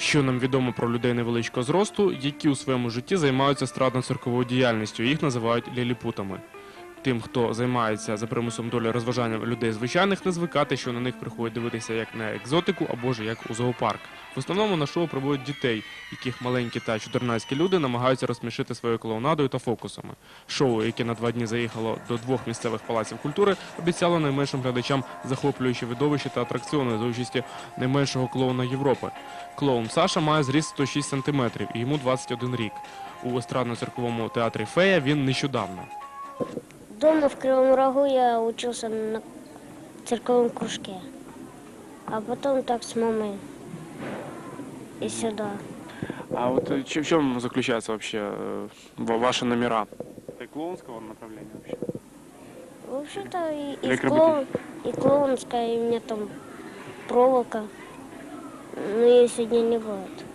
Що нам відомо про людей невеличкого зросту, які у своєму житті займаються страдно-цирковою діяльністю, їх називають ліліпутами. Тим, хто займається за примусом долі розважанням людей звичайних, не звикати, що на них приходять дивитися як на екзотику або ж як у зоопарк. В основному на шоу приводять дітей, яких маленькі та чудернацькі люди намагаються розсмішити своєю клоунадою та фокусами. Шоу, яке на два дні заїхало до двох місцевих палаців культури, обіцяло найменшим глядачам захоплюючі видовища та атракціони за участі найменшого клоуна Європи. Клоун Саша має зріст 106 см і йому 21 рік. У естрадно-цирковому театрі Фея він нещодавно. Дома в Кривом Рогу я учился на цирковом кружке. А потом так с мамой и сюда. А вот э, в чем заключается вообще э, ваши номера? Это клоунского направления вообще? Вообще-то и, и, в клоун, и клоунская, и у меня там проволока. Но ее сегодня не будет.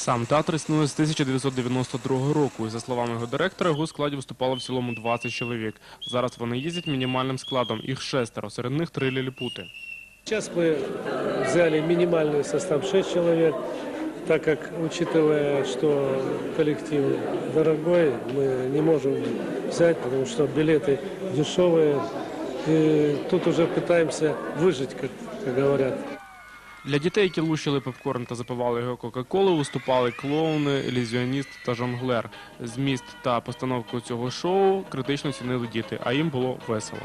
Сам театр існує з 1992 року. І за словами його директора, його складі виступало в цілому 20 чоловік. Зараз вони їздять мінімальним складом, їх шестеро, серед них три ліліпути. Сейчас мы взяли минимальный состав 6 человек, так как, учитывая, что коллектив дорогой, мы не можем взять, потому что билеты дешевые. И тут уже пытаемся выжить, как, как говорят. Для дітей, які лущили попкорн та запивали його кока-колу, виступали клоуни, ілюзіоніст та жонглер. Зміст та постановку цього шоу критично цінили діти, а їм було весело.